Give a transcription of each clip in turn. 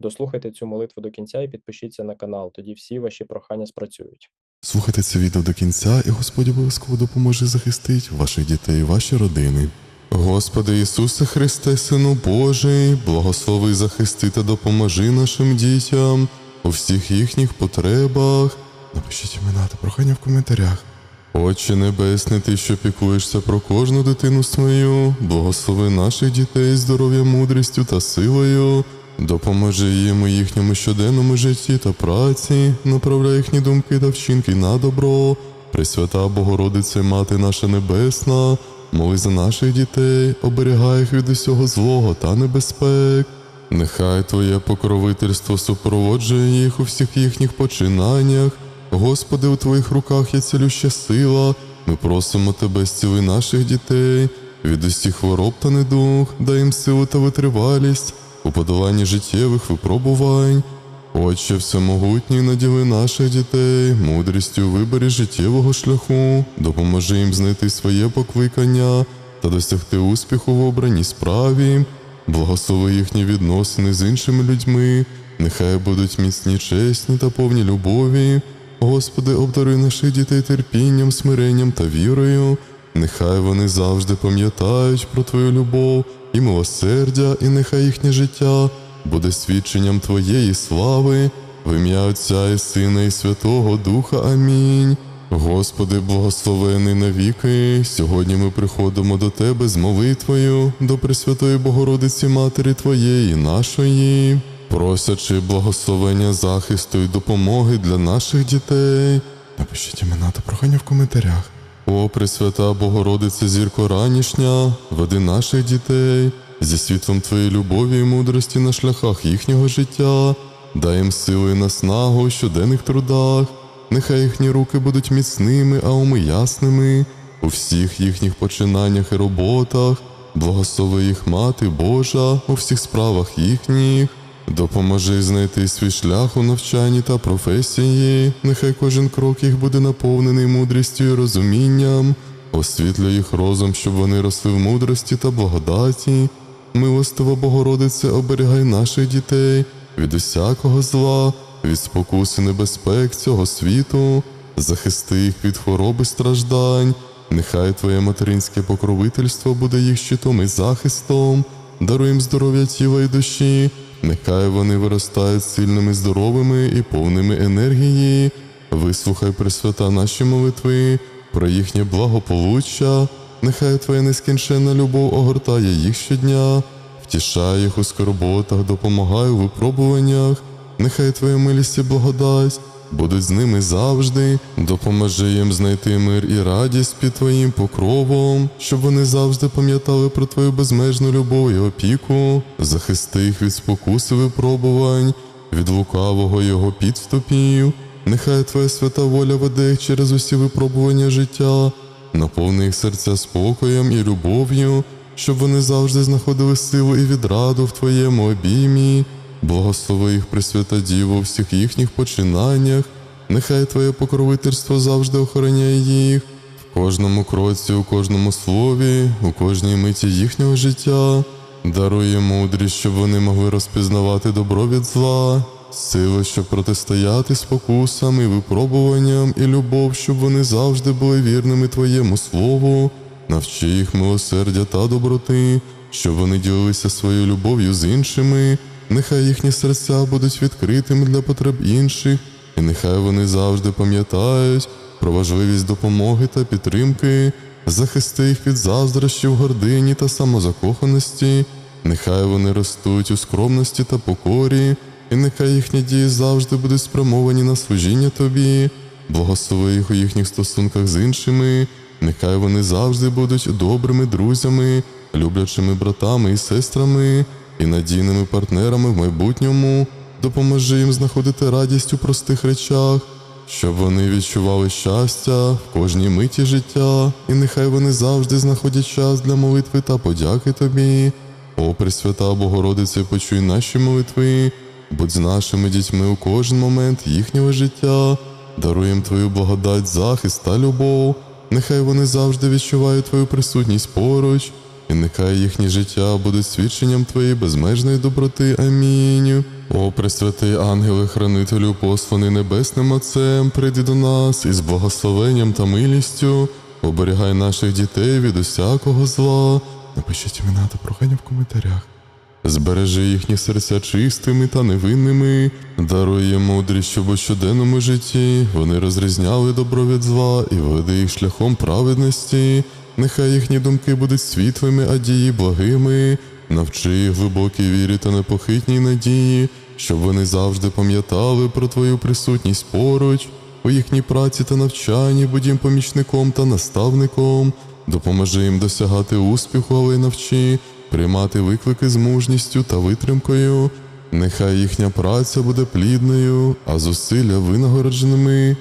Дослухайте цю молитву до кінця і підпишіться на канал, тоді всі ваші прохання спрацюють. Слухайте це відео до кінця, і Господь обов'язково допоможе захистити ваших дітей ваші родини. Господи Ісусе Христе, Сину Божий, благослови захисти та допоможи нашим дітям у всіх їхніх потребах. Напишіть імена та прохання в коментарях. Отче Небесний, Ти, що піклуєшся про кожну дитину свою, благослови наших дітей здоров'ям, мудрістю та силою. Допоможи їм у їхньому щоденному житті та праці, направляй їхні думки та вчинки на добро. Пресвята Богородице, Мати наша Небесна, моли за наших дітей, оберігай їх від усього злого та небезпек. Нехай Твоє покровительство супроводжує їх у всіх їхніх починаннях. Господи, у Твоїх руках є цілюща сила. Ми просимо Тебе, зціли наших дітей від усіх хвороб та недуг, дай їм силу та витривалість у подоланні життєвих випробувань. Отче всемогутній, наділи наших дітей, мудрістю у виборі життєвого шляху, допоможи їм знайти своє покликання та досягти успіху в обраній справі, благослови їхні відносини з іншими людьми, нехай будуть міцні, чесні та повні любові. Господи, обдаруй наших дітей терпінням, смиренням та вірою. Нехай вони завжди пам'ятають про Твою любов і милосердя, і нехай їхнє життя буде свідченням Твоєї слави, в ім'я Отця і Сина, і Святого Духа. Амінь. Господи, благословений навіки, сьогодні ми приходимо до Тебе з молитвою, до Пресвятої Богородиці Матері Твоєї, нашої, просячи благословення захисту і допомоги для наших дітей. Напишіть імена та прохання в коментарях. О, Пресвята Богородице, зірко ранішня, веди наших дітей. Зі світлом Твоєї любові і мудрості на шляхах їхнього життя, дай їм сили і наснагу у щоденних трудах, нехай їхні руки будуть міцними, а уми ясними. У всіх їхніх починаннях і роботах, благослови їх мати Божа у всіх справах їхніх. Допоможи знайти свій шлях у навчанні та професії, нехай кожен крок їх буде наповнений мудрістю і розумінням, освітлюй їх розум, щоб вони росли в мудрості та благодаті. Милостива Богородице, оберігай наших дітей від усякого зла, від спокуси небезпек цього світу, захисти їх від хвороби страждань, нехай Твоє материнське покровительство буде їх щитом і захистом, даруй їм здоров'я тіла і душі. Нехай вони виростають сильними, здоровими і повними енергії. Вислухай, Пресвята, наші молитви про їхнє благополуччя. Нехай Твоя нескінченна любов огортає їх щодня, втішає їх у скорботах, допомагай у випробуваннях. Нехай Твоя милість і благодать будуть з ними завжди, допоможи їм знайти мир і радість під Твоїм покровом, щоб вони завжди пам'ятали про Твою безмежну любов і опіку, захисти їх від спокуси випробувань, від лукавого його підступів. Нехай Твоя свята воля веде їх через усі випробування життя, наповни їх серця спокоєм і любов'ю, щоб вони завжди знаходили силу і відраду в Твоєму обіймі. Благослови їх Пресвята Діво у всіх їхніх починаннях, нехай Твоє покровительство завжди охороняє їх в кожному кроці, у кожному слові, у кожній миті їхнього життя. Дарує мудрість, щоб вони могли розпізнавати добро від зла, сили, щоб протистояти спокусам і випробуванням, і любов, щоб вони завжди були вірними Твоєму слову, навчи їх милосердя та доброти, щоб вони ділилися своєю любов'ю з іншими. Нехай їхні серця будуть відкритими для потреб інших, і нехай вони завжди пам'ятають про важливість допомоги та підтримки, захисти їх від заздрощів, гордині та самозакоханості. Нехай вони ростуть у скромності та покорі, і нехай їхні дії завжди будуть спрямовані на служіння тобі, благослови їх у їхніх стосунках з іншими, нехай вони завжди будуть добрими друзями, люблячими братами і сестрами і надійними партнерами в майбутньому, допоможи їм знаходити радість у простих речах, щоб вони відчували щастя в кожній миті життя, і нехай вони завжди знаходять час для молитви та подяки тобі. О, Пресвята Богородице, почуй наші молитви, будь з нашими дітьми у кожен момент їхнього життя, даруй їм Твою благодать, захист та любов. Нехай вони завжди відчувають Твою присутність поруч, і нехай їхнє життя буде свідченням Твоєї безмежної доброти. Амінь. О, пресвятий ангеле, хранителю, посланий небесним Отцем, прийди до нас із благословенням та милістю, оберігай наших дітей від усякого зла. Напишіть імена та прохання в коментарях. Збережи їхні серця чистими та невинними, даруй їм мудрість, щоб у щоденному житті вони розрізняли добро від зла і веди їх шляхом праведності. Нехай їхні думки будуть світлими, а дії благими. Навчи їх глибокій вірі та непохитній надії, щоб вони завжди пам'ятали про твою присутність поруч, у їхній праці та навчанні будь їм помічником та наставником. Допоможи їм досягати успіху, але навчи приймати виклики з мужністю та витримкою. Нехай їхня праця буде плідною, а зусилля винагородженими.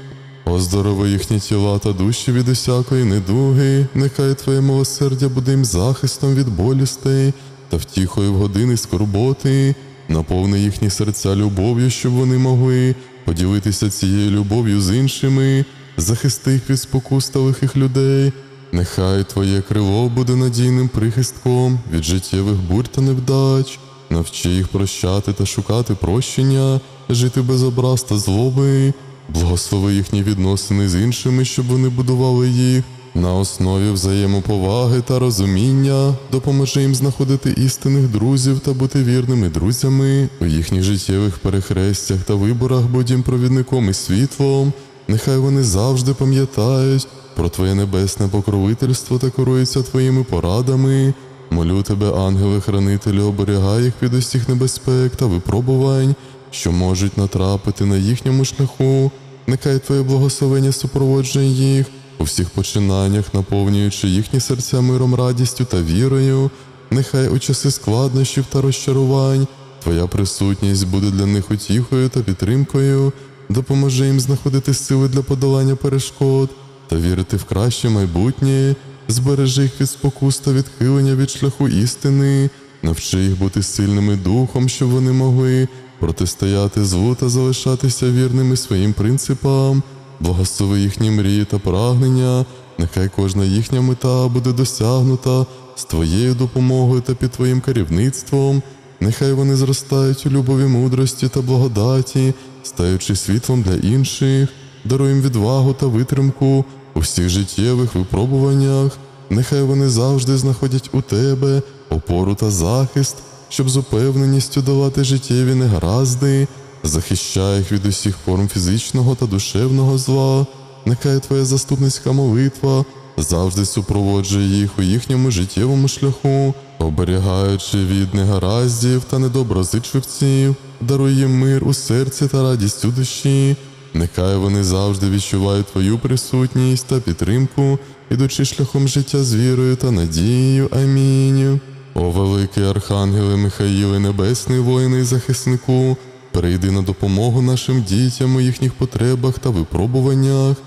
Оздорови їхні тіла та душі від усякої недуги, нехай Твоє милосердя буде їм захистом від болістей та втіхою в години скорботи, наповни їхні серця любов'ю, щоб вони могли поділитися цією любов'ю з іншими, захисти їх від спокус та лихих людей. Нехай Твоє крило буде надійним прихистком від життєвих бурь та невдач, навчи їх прощати та шукати прощення, жити без образ та злоби, благослови їхні відносини з іншими, щоб вони будували їх на основі взаємоповаги та розуміння, допоможи їм знаходити істинних друзів та бути вірними друзями у їхніх життєвих перехрестях та виборах, будь їм провідником і світлом. Нехай вони завжди пам'ятають про Твоє небесне покровительство та керуються Твоїми порадами. Молю тебе, ангели-хранителю, оберігай їх від усіх небезпек та випробувань, що можуть натрапити на їхньому шляху. Нехай Твоє благословення супроводжує їх у всіх починаннях, наповнюючи їхні серця миром, радістю та вірою. Нехай у часи складнощів та розчарувань Твоя присутність буде для них утіхою та підтримкою. Допоможи їм знаходити сили для подолання перешкод та вірити в краще майбутнє, збережи їх від спокус та відхилення від шляху істини, навчи їх бути сильними духом, щоб вони могли протистояти злу та залишатися вірними своїм принципам, благослови їхні мрії та прагнення, нехай кожна їхня мета буде досягнута з твоєю допомогою та під твоїм керівництвом. Нехай вони зростають у любові мудрості та благодаті, стаючи світлом для інших, даруй відвагу та витримку у всіх життєвих випробуваннях. Нехай вони завжди знаходять у тебе опору та захист, щоб з упевненістю давати життєві негаразди, захищай їх від усіх форм фізичного та душевного зла. Нехай твоя заступницька молитва завжди супроводжує їх у їхньому життєвому шляху, оберігаючи від негараздів та недоброзичливців, даруй їм мир у серці та радість у душі. Нехай вони завжди відчувають твою присутність та підтримку, ідучи шляхом життя з вірою та надією. Амінь. О великий Архангеле Михаїле, небесний воїне і захиснику, прийди на допомогу нашим дітям у їхніх потребах та випробуваннях.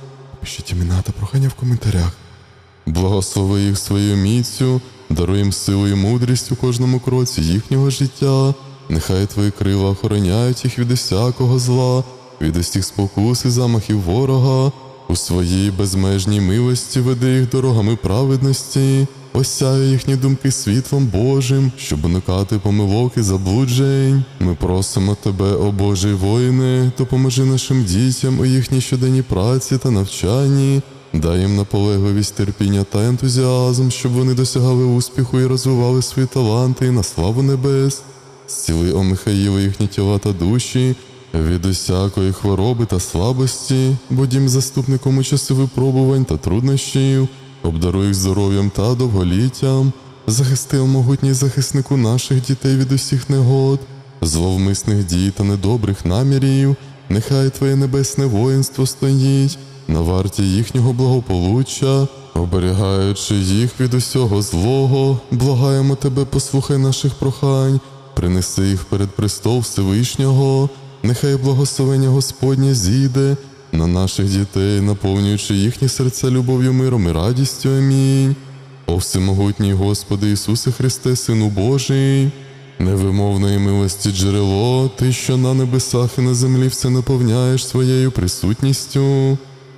Пишіть імена та прохання в коментарях. Благослови їх своєю міцю, даруй їм силу і мудрість у кожному кроці їхнього життя. Нехай твої крила охороняють їх від усякого зла, від усіх спокус і замахів ворога. У своїй безмежній милості веди їх дорогами праведності, осяє їхні думки світлом Божим, щоб уникати помилок і заблуджень. Ми просимо тебе, о Божий воїне, допоможи нашим дітям у їхній щоденній праці та навчанні. Дай їм наполегливість, терпіння та ентузіазм, щоб вони досягали успіху і розвивали свої таланти на славу небес. Зціли, о Михаїле, їхні тіла та душі від усякої хвороби та слабості, будь їм заступником у часи випробувань та труднощів, обдаруй їх здоров'ям та довголіттям, захисти о могутній захиснику наших дітей від усіх негод, зловмисних дій та недобрих намірів, нехай Твоє небесне воїнство стоїть на варті їхнього благополуччя, оберігаючи їх від усього злого, благаємо тебе, послухай наших прохань, принеси їх перед престол Всевишнього, нехай благословення Господнє зійде на наших дітей, наповнюючи їхні серця любов'ю, миром і радістю. Амінь. О всемогутній Господи Ісусе Христе, Сину Божий, невимовної милості джерело, Ти, що на небесах і на землі все наповняєш своєю присутністю.